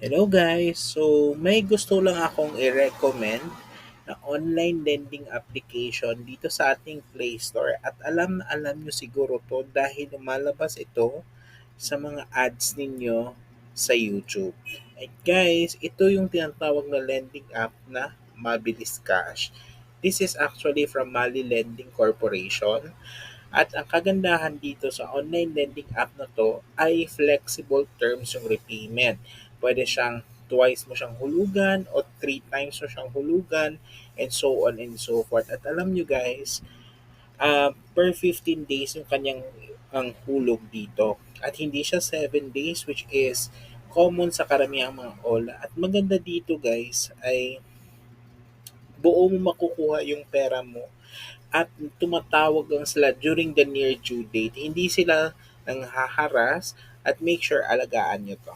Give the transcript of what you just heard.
Hello guys! So, may gusto lang akong i-recommend na online lending application dito sa ating Play Store at alam na alam nyo siguro to dahil lumalabas ito sa mga ads ninyo sa YouTube. At guys, ito yung tinatawag na lending app na Mabilis Cash. This is actually from Mali Lending Corporation at ang kagandahan dito sa online lending app na to ay flexible terms yung repayment. Pwede siyang twice mo siyang hulugan o three times mo siyang hulugan and so on and so forth. At alam nyo guys, uh, per 15 days yung kanyang ang hulog dito. At hindi siya 7 days which is common sa karamihang mga OLA. At maganda dito guys ay buo mo makukuha yung pera mo at tumatawag lang sila during the near due date. Hindi sila nang haharas at make sure alagaan nyo to.